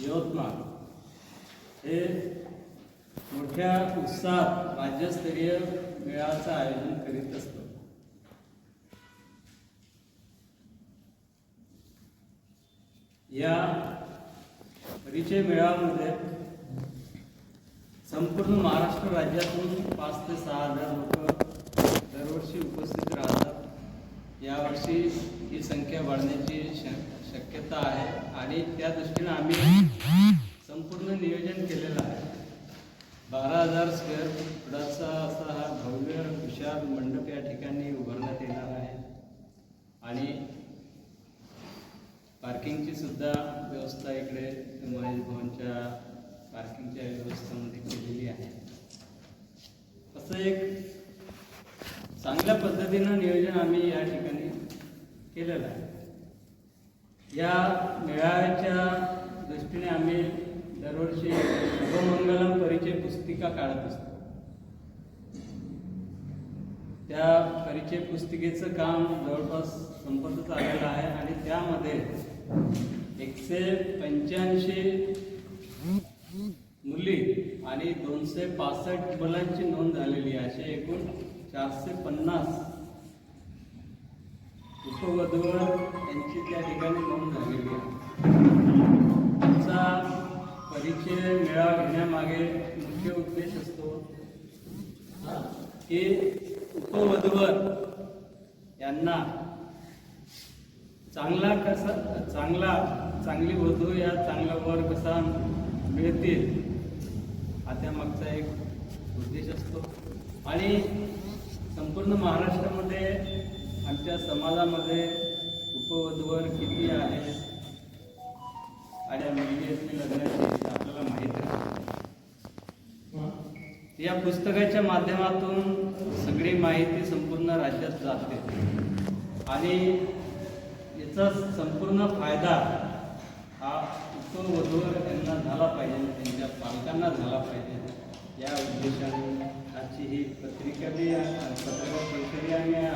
यवतमाळ. हे मोठ्या उत्साहात राज्यस्तरीय मेळाव्याचं आयोजन करीत असतो. या परिचय मेळाव्यामध्ये संपूर्ण महाराष्ट्र राज्यातून पाच ते सहा हजार लोक संख्या वाढण्याची शक्यता आहे आणि त्या दृष्टीनं आम्ही संपूर्ण नियोजन केलेलं आहे. बारा हजार स्क्वेअर फुटाचा असा हा भव्य विशाल मंडप या ठिकाणी उभारण्यात येणार आहे. आणि पार्किंगची सुद्धा व्यवस्था इकडे महेश भवनच्या पार्किंगच्या व्यवस्थेमध्ये केलेली आहे. असं एक चांगल्या पद्धतीनं नियोजन आम्ही या ठिकाणी केलेलं आहे. या मेळाव्याच्या दृष्टीने आम्ही दरवर्षी शुभमंगलम परिचय पुस्तिका काढत असतो. त्या परिचय पुस्तिकेचं काम जवळपास संपतच आलेलं आहे आणि त्यामध्ये एकशे पंच्याऐंशी मुली आणि दोनशे पासष्ट मुलांची नोंद झालेली आहे. असे एकूण चारशे पन्नास उपवधूवर यांची त्या ठिकाणी नोंद झालेली आहे. आमचा परिचय मेळावा घेण्यामागे मुख्य उद्देश असतो की उपवधूवर यांना चांगला कसा चांगला चांगली वधू या चांगला वर कसा मिळतील हा त्यामागचा एक उद्देश असतो. आणि संपूर्ण महाराष्ट्रामध्ये आमच्या समाजामध्ये उपवधूवर किती आहे? आणि मुलगी लग्नाची आपल्याला माहीत आहे. या पुस्तकाच्या माध्यमातून सगळी माहिती संपूर्ण राज्यात जाते. आणि याचा संपूर्ण फायदा हा उपवधूवर यांना झाला पाहिजे त्यांच्या पालकांना झाला पाहिजे. या उद्देशाने आजची ही पत्रिका बी पत्रकार परिषदही आम्ही